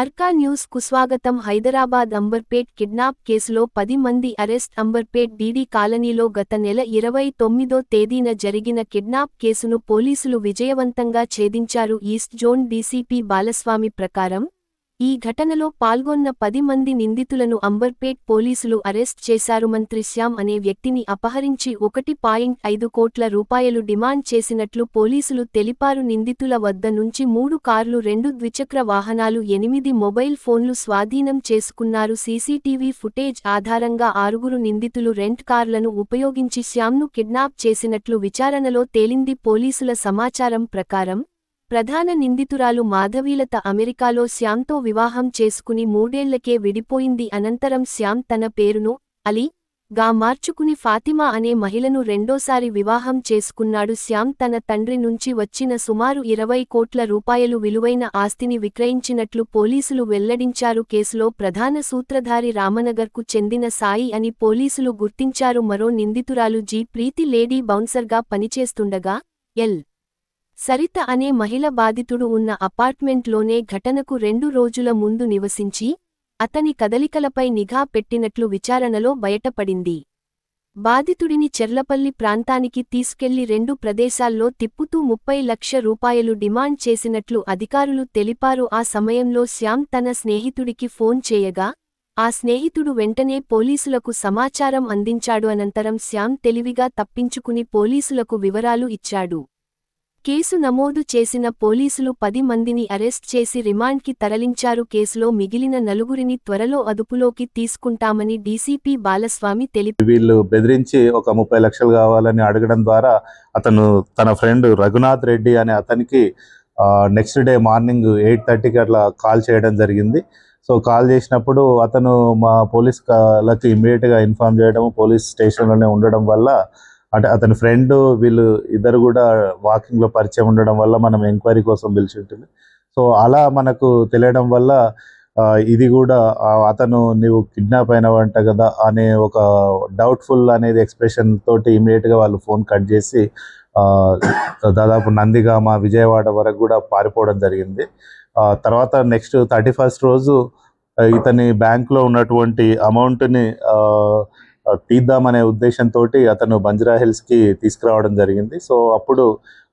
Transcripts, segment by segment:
అర్కా న్యూస్కు స్వాగతం. హైదరాబాద్ అంబర్పేట్ కిడ్నాప్ కేసులో పది మంది అరెస్ట్. అంబర్పేట్ డీడీ కాలనీలో గత నెల ఇరవై తొమ్మిదో తేదీన జరిగిన కిడ్నాప్ కేసును పోలీసులు విజయవంతంగా ఛేదించారు. ఈస్ట్ జోన్ డీసీపీ బాలస్వామి ప్రకారం ఈ ఘటనలో పాల్గొన్న పది మంది నిందితులను అంబర్పేట్ పోలీసులు అరెస్ట్ చేశారు. మంత్రి శ్యామ్ అనే వ్యక్తిని అపహరించి ఒకటి పాయింట్ ఐదు కోట్ల రూపాయలు డిమాండ్ చేసినట్లు పోలీసులు తెలిపారు. నిందితుల వద్ద నుంచి మూడు కార్లు రెండు ద్విచక్ర వాహనాలు ఎనిమిది మొబైల్ ఫోన్లు స్వాధీనం చేసుకున్నారు. సీసీటీవీ ఫుటేజ్ ఆధారంగా ఆరుగురు నిందితులు రెంట్ కార్లను ఉపయోగించి శ్యామ్ను కిడ్నాప్ చేసినట్లు విచారణలో తేలింది. పోలీసుల సమాచారం ప్రకారం ప్రధాన నిందితురాలు మాధవీలత అమెరికాలో శ్యామ్తో వివాహం చేసుకుని మూడేళ్ళకే విడిపోయింది. అనంతరం శ్యామ్ తన పేరును అలీ గా మార్చుకుని ఫాతిమా అనే మహిళను రెండోసారి వివాహం చేసుకున్నాడు. శ్యామ్ తన తండ్రి నుంచి వచ్చిన సుమారు ఇరవై కోట్ల రూపాయలు విలువైన ఆస్తిని విక్రయించినట్లు పోలీసులు వెల్లడించారు. కేసులో ప్రధాన సూత్రధారి రామనగర్కు చెందిన సాయి అని పోలీసులు గుర్తించారు. మరో నిందితురాలు జీ ప్రీతి లేడీ బౌన్సర్గా పనిచేస్తుండగా ఎల్ సరిత అనే మహిళ బాధితుడు ఉన్న అపార్ట్మెంట్లోనే ఘటనకు రెండు రోజుల ముందు నివసించి అతని కదలికలపై నిఘా పెట్టినట్లు విచారణలో బయటపడింది. బాధితుడిని చెర్లపల్లి ప్రాంతానికి తీసుకెళ్ళి రెండు ప్రదేశాల్లో తిప్పుతూ ముప్పై లక్ష రూపాయలు డిమాండ్ చేసినట్లు అధికారులు తెలిపారు. ఆ సమయంలో శ్యామ్ తన స్నేహితుడికి ఫోన్ చేయగా ఆ స్నేహితుడు వెంటనే పోలీసులకు సమాచారం అందించాడు. అనంతరం శ్యామ్ తెలివిగా తప్పించుకుని పోలీసులకు వివరాలు ఇచ్చాడు. కేసు నమోదు చేసిన పోలీసులు పది మందిని అరెస్ట్ చేసి రిమాండ్కి తరలించారు. కేసులో మిగిలిన నలుగురిని త్వరలో అదుపులోకి తీసుకుంటామని డీసీపీ బాలస్వామి తెలిపారు వీళ్ళు బెదిరించి ఒక ముప్పై లక్షలు కావాలని అడగడం ద్వారా అతను తన ఫ్రెండ్ రఘునాథ్ రెడ్డి అనే అతనికి నెక్స్ట్ డే మార్నింగ్ ఎయిట్ థర్టీకి అట్లా కాల్ చేయడం జరిగింది. సో కాల్ చేసినప్పుడు అతను మా పోలీస్ లకి ఇమ్మీడియట్గా ఇన్ఫార్మ్ చేయడం పోలీస్ స్టేషన్లోనే ఉండడం వల్ల అంటే అతని ఫ్రెండ్ వీళ్ళు ఇద్దరు కూడా వాకింగ్లో పరిచయం ఉండడం వల్ల మనం ఎంక్వైరీ కోసం పిలిచి ఉంటుంది. సో అలా మనకు తెలియడం వల్ల ఇది కూడా అతను నీవు కిడ్నాప్ అయినవంట కదా అనే ఒక డౌట్ఫుల్ అనేది ఎక్స్ప్రెషన్ తోటి ఇమీడియట్గా వాళ్ళు ఫోన్ కట్ చేసి దాదాపు నందిగామ విజయవాడ వరకు కూడా పారిపోవడం జరిగింది. తర్వాత నెక్స్ట్ థర్టీ ఫస్ట్ రోజు ఇతని బ్యాంక్లో ఉన్నటువంటి అమౌంట్ని తీద్దామనే ఉద్దేశంతో అతను బంజరా హిల్స్కి తీసుకురావడం జరిగింది. సో అప్పుడు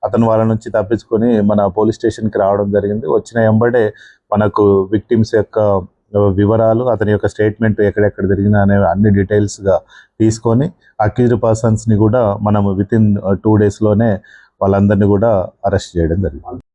అతను వాళ్ళ నుంచి తప్పించుకొని మన పోలీస్ స్టేషన్కి రావడం జరిగింది. వచ్చిన ఎంబడే మనకు విక్టిమ్స్ యొక్క వివరాలు అతని యొక్క స్టేట్మెంట్ ఎక్కడెక్కడ జరిగిన అనే అన్ని డీటెయిల్స్గా తీసుకొని అక్యూజ్డ్ పర్సన్స్ని కూడా మనం విత్ ఇన్ టూ డేస్లోనే వాళ్ళందరినీ కూడా అరెస్ట్ చేయడం జరిగింది.